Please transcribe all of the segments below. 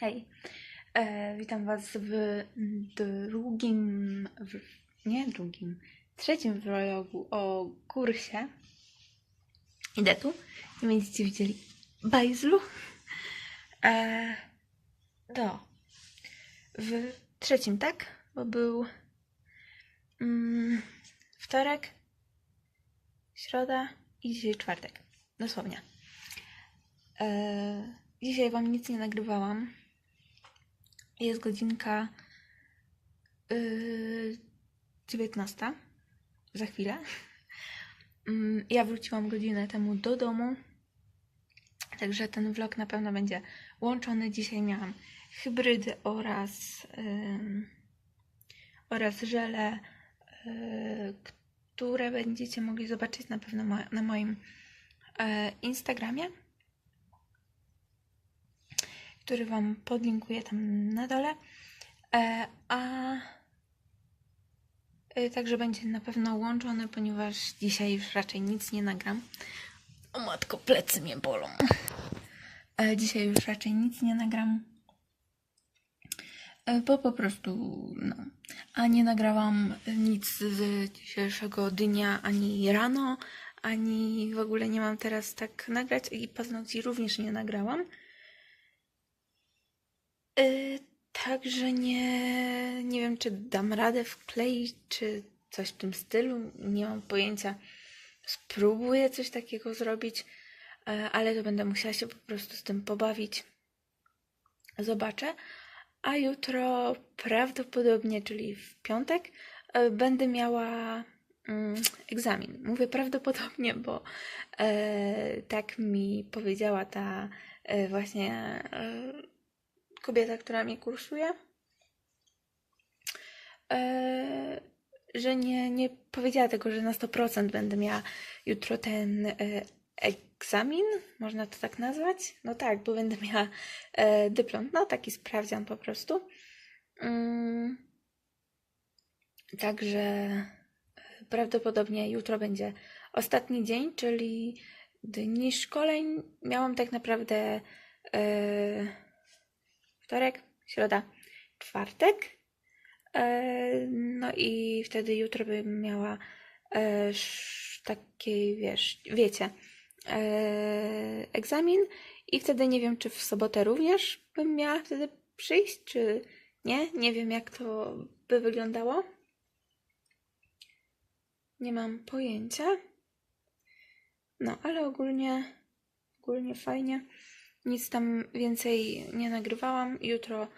Hej, e, witam Was w drugim, w, nie drugim, trzecim vlogu o kursie. Idę tu, nie będziecie widzieli bajzlu. E, do, w trzecim, tak? Bo był mm, wtorek, środa i dzisiaj czwartek, dosłownie. E, dzisiaj Wam nic nie nagrywałam. Jest godzinka yy, 19. Za chwilę. Mm, Ja wróciłam godzinę temu do domu. Także ten vlog na pewno będzie łączony. Dzisiaj miałam hybrydy oraz, ym, oraz żele, yy, które będziecie mogli zobaczyć na pewno mo- na moim e, Instagramie który Wam podlinkuję tam na dole. E, a e, także będzie na pewno łączony, ponieważ dzisiaj już raczej nic nie nagram. O matko, plecy mnie bolą. E, dzisiaj już raczej nic nie nagram. Bo po prostu, no. A nie nagrałam nic z dzisiejszego dnia ani rano, ani w ogóle nie mam teraz tak nagrać i paznokci również nie nagrałam. Yy, także nie, nie wiem, czy dam radę wkleić, czy coś w tym stylu. Nie mam pojęcia. Spróbuję coś takiego zrobić, e, ale to będę musiała się po prostu z tym pobawić. Zobaczę. A jutro prawdopodobnie, czyli w piątek, e, będę miała mm, egzamin. Mówię prawdopodobnie, bo tak mi powiedziała ta właśnie kobieta, która mnie kursuje, e, że nie, nie powiedziała tego, że na 100% będę miała jutro ten e, egzamin, można to tak nazwać? No tak, bo będę miała e, dyplom, no taki sprawdzian po prostu. Mm, także prawdopodobnie jutro będzie ostatni dzień, czyli dni szkoleń. Miałam tak naprawdę wtorek, środa, czwartek. E, No i wtedy jutro bym miała e, taki, wiesz, wiecie, e, egzamin i wtedy nie wiem, czy w sobotę również bym miała wtedy przyjść, czy nie. Nie wiem, jak to by wyglądało. Nie mam pojęcia. No, ale ogólnie, ogólnie fajnie. Nic tam więcej nie nagrywałam. Jutro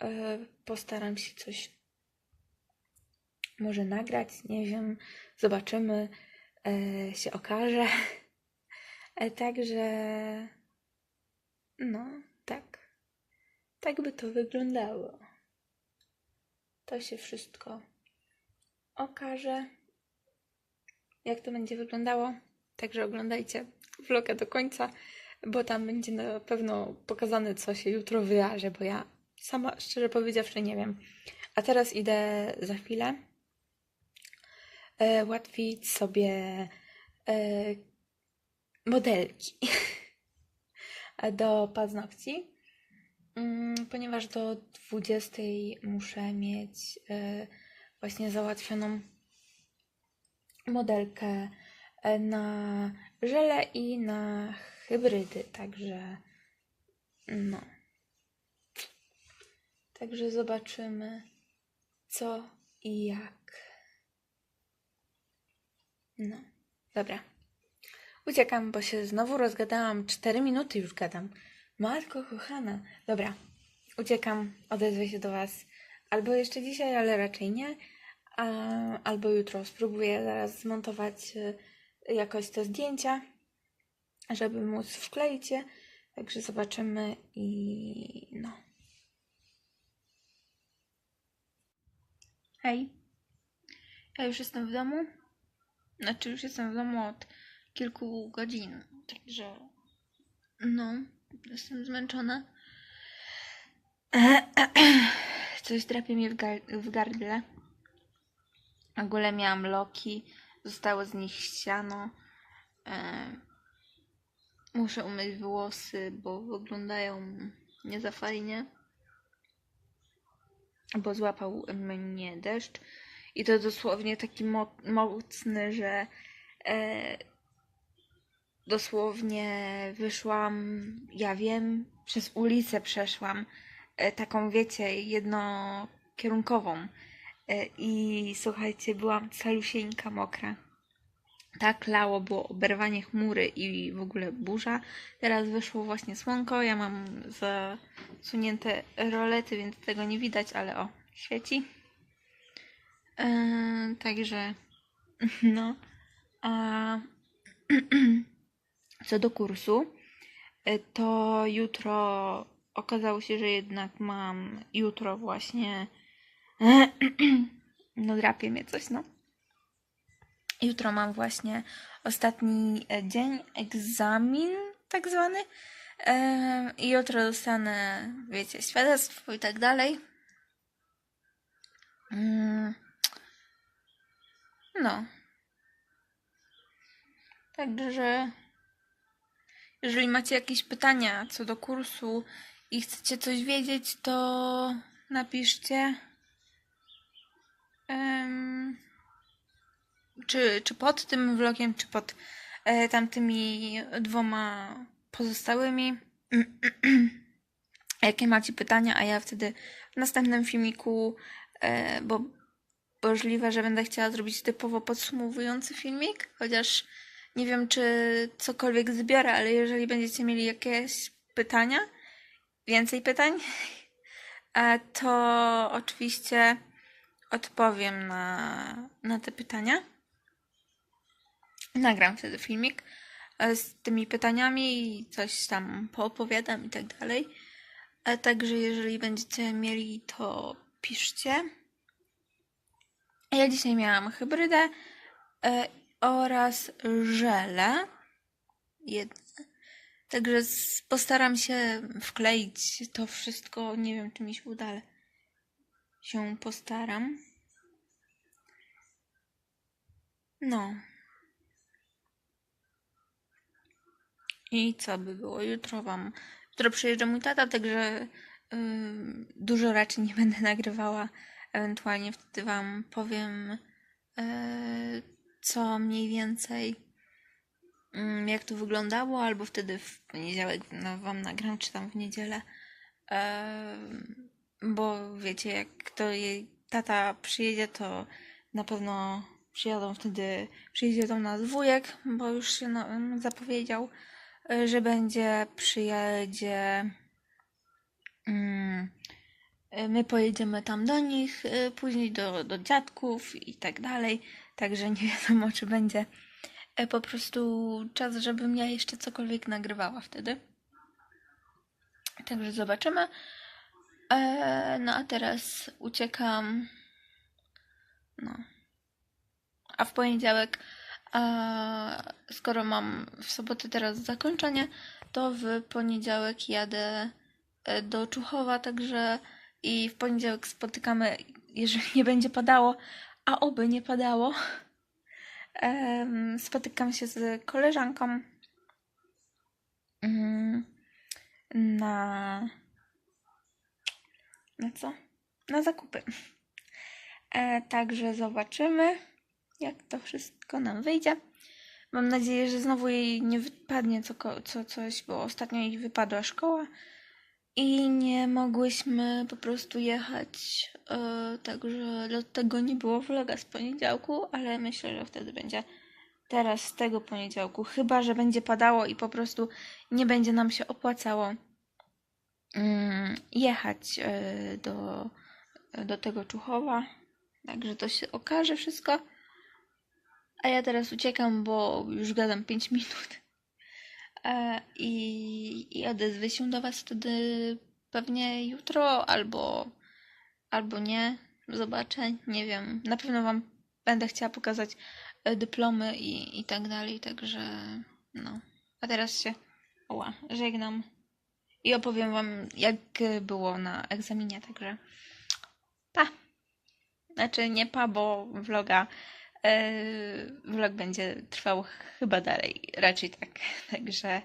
e, postaram się coś może nagrać, nie wiem, zobaczymy, e, się okaże. E, także, no, tak. Tak by to wyglądało. To się wszystko okaże. Jak to będzie wyglądało? Także oglądajcie vloga do końca, bo tam będzie na pewno pokazane, co się jutro wydarzy, bo ja sama, szczerze powiedziawszy, nie wiem. A teraz idę za chwilę e, ułatwić sobie e, modelki do paznokci, mm, ponieważ do 20 muszę mieć e, właśnie załatwioną modelkę e, na żele i na hybrydy, także no. Także zobaczymy co i jak. No, dobra. Uciekam, bo się znowu rozgadałam. Cztery minuty już gadam. Matko kochana. Dobra, uciekam, odezwę się do Was. Albo jeszcze dzisiaj, ale raczej nie. Albo jutro spróbuję zaraz zmontować y, jakoś te zdjęcia, żeby móc wkleić je. Także zobaczymy i no. Hej. Ja już jestem w domu. Znaczy, już jestem w domu od kilku godzin. Także. No, jestem zmęczona. Coś drapie mnie w, gar- w gardle. W ogóle miałam loki. Zostało z nich ściano. E, muszę umyć włosy, bo wyglądają nie za fajnie. bo złapał mnie deszcz i to dosłownie taki mo- mocny, że e, dosłownie wyszłam, ja wiem, przez ulicę przeszłam, e, taką wiecie, jednokierunkową e, i słuchajcie, byłam calusieńka mokra. Tak lało, było oberwanie chmury i w ogóle burza. Teraz wyszło właśnie słonko. Ja mam zasunięte rolety, więc tego nie widać, ale o, świeci. Yy, także, no. A co do kursu, y, to jutro okazało się, że jednak mam jutro właśnie. No, drapie mnie coś, no. Jutro mam właśnie ostatni e, dzień, egzamin tak zwany. E, I jutro dostanę, wiecie, świadectwo i tak dalej. Mm. No. Także, jeżeli macie jakieś pytania co do kursu i chcecie coś wiedzieć, to napiszcie. Czy, czy pod tym vlogiem, czy pod e, tamtymi dwoma pozostałymi. Jakie macie pytania, a ja wtedy w następnym filmiku, e, bo możliwe, że będę chciała zrobić typowo podsumowujący filmik, chociaż nie wiem, czy cokolwiek zbiorę, ale jeżeli będziecie mieli jakieś pytania, więcej pytań, e, to oczywiście odpowiem na, na te pytania. Nagram wtedy filmik e, z tymi pytaniami i coś tam poopowiadam i tak dalej. A także jeżeli będziecie mieli, to piszcie. Ja dzisiaj miałam hybrydę e, oraz żele. Jedne. Także postaram się wkleić to wszystko. Nie wiem, czy mi się uda, ale się postaram. No. I co by było? Jutro wam. Jutro przyjeżdża mój tata, także ym, dużo raczej nie będę nagrywała. Ewentualnie wtedy wam powiem, e, co mniej więcej, ym, jak to wyglądało, albo wtedy w poniedziałek no, wam nagram, czy tam w niedzielę. Bo wiecie, jak to jej tata przyjedzie, to na pewno przyjadą wtedy, przyjedzie do nas wujek, bo już się no, zapowiedział, że będzie, przyjedzie. Mm, y, my pojedziemy tam do nich, y, później do, do dziadków i tak dalej. Także nie wiadomo, czy będzie y, po prostu czas, żebym ja jeszcze cokolwiek nagrywała wtedy. Także zobaczymy. E, no a teraz uciekam. No. A w poniedziałek, a, skoro mam w sobotę teraz zakończenie, to w poniedziałek jadę e, do Czuchowa, także i w poniedziałek spotykamy, jeżeli nie będzie padało, a oby nie padało. Spotykam się z koleżanką mm, na na co? Na zakupy. E, także zobaczymy, jak to wszystko nam wyjdzie. Mam nadzieję, że znowu jej nie wypadnie co, co coś, bo ostatnio jej wypadła szkoła i nie mogłyśmy po prostu jechać. E, także dlatego nie było vloga z poniedziałku, ale myślę, że wtedy będzie teraz z tego poniedziałku. Chyba, że będzie padało i po prostu nie będzie nam się opłacało mm, jechać e, do, do tego Czuchowa. Także to się okaże wszystko. A ja teraz uciekam, bo już gadam 5 minut. E, I, I odezwę się do Was wtedy pewnie jutro albo, albo nie. Zobaczę, nie wiem. Na pewno Wam będę chciała pokazać e, dyplomy i, i tak dalej. Także no. A teraz się oła, żegnam i opowiem wam, jak było na egzaminie, także pa. Znaczy nie pa, bo vloga, vlog będzie trwał chyba dalej, raczej tak, także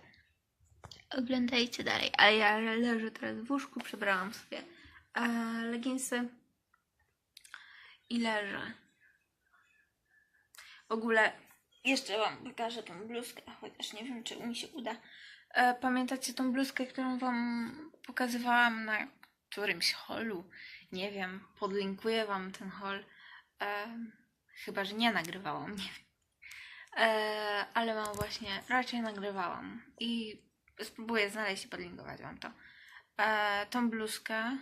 oglądajcie dalej. A ja leżę teraz w łóżku, przebrałam sobie e, leginsy i leżę. W ogóle jeszcze Wam pokażę tą bluzkę, chociaż nie wiem, czy mi się uda. E, pamiętacie tą bluzkę, którą Wam pokazywałam na którymś holu? Nie wiem, podlinkuję Wam ten hol. Chyba, że nie nagrywałam, nie wiem. E, ale mam właśnie, raczej nagrywałam i spróbuję znaleźć i podlinkować Wam to. E, tą bluzkę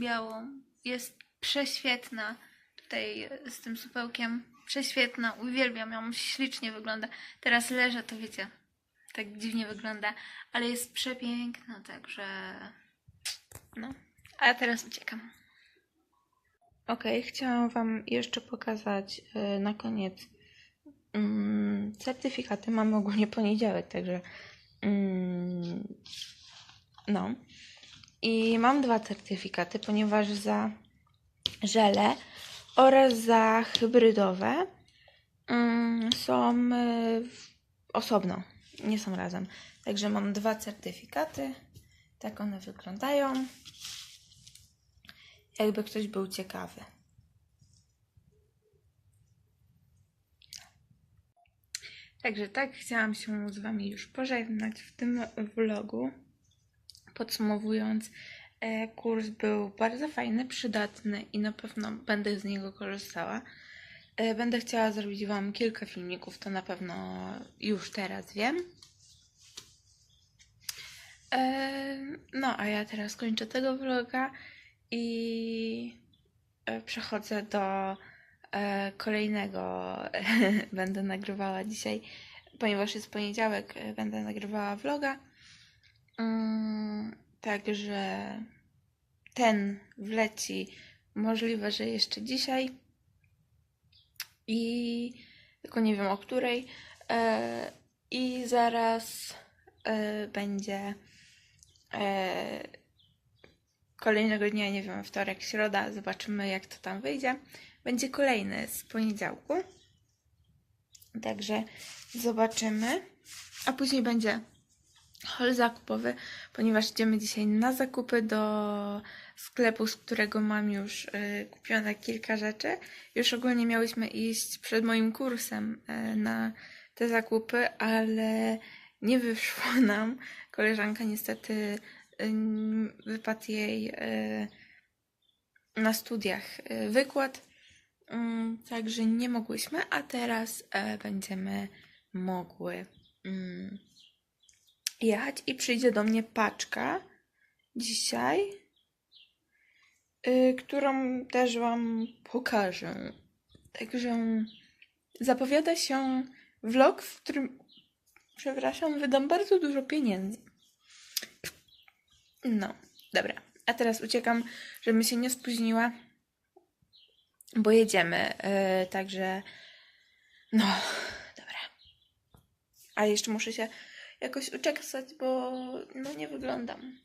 białą jest prześwietna tutaj z tym supełkiem. Prześwietna, uwielbiam ją, ślicznie wygląda. Teraz leżę, to wiecie, tak dziwnie wygląda, ale jest przepiękna, także no. A ja teraz uciekam. Okej, chciałam Wam jeszcze pokazać e, na koniec mm, certyfikaty. Mamy ogólnie poniedziałek, także mm, no. I mam dwa certyfikaty, ponieważ za żele oraz za hybrydowe mm, są w- osobno, nie są razem. Także mam dwa certyfikaty. Tak one wyglądają. Jakby ktoś był ciekawy. Także tak chciałam się z Wami już pożegnać w tym vlogu. Podsumowując, e, kurs był bardzo fajny, przydatny i na pewno będę z niego korzystała. E, Będę chciała zrobić Wam kilka filmików, to na pewno już teraz wiem. E, No, a ja teraz kończę tego vloga i e, przechodzę do e, kolejnego. Będę nagrywała dzisiaj, ponieważ jest poniedziałek, e, będę nagrywała vloga. Mm, Także ten wleci możliwe, że jeszcze dzisiaj. I tylko nie wiem o której. I zaraz będzie kolejnego dnia, nie wiem, wtorek, środa. Zobaczymy, jak to tam wyjdzie. Będzie kolejny z poniedziałku. Także zobaczymy. A później będzie hol zakupowy, ponieważ idziemy dzisiaj na zakupy do sklepu, z którego mam już y, kupione kilka rzeczy. Już ogólnie miałyśmy iść przed moim kursem y, na te zakupy, ale nie wyszło nam. Koleżanka niestety wypadł jej y, na studiach y, wykład, Mm, także nie mogłyśmy, a teraz e, będziemy mogły. Mm, jechać i przyjdzie do mnie paczka dzisiaj, y, którą też Wam pokażę. Także zapowiada się vlog, w którym, przepraszam, wydam bardzo dużo pieniędzy. No, dobra. A teraz uciekam, żebym się nie spóźniła, bo jedziemy. y, także, no, dobra. A jeszcze muszę się jakoś uczesać, bo no nie wyglądam.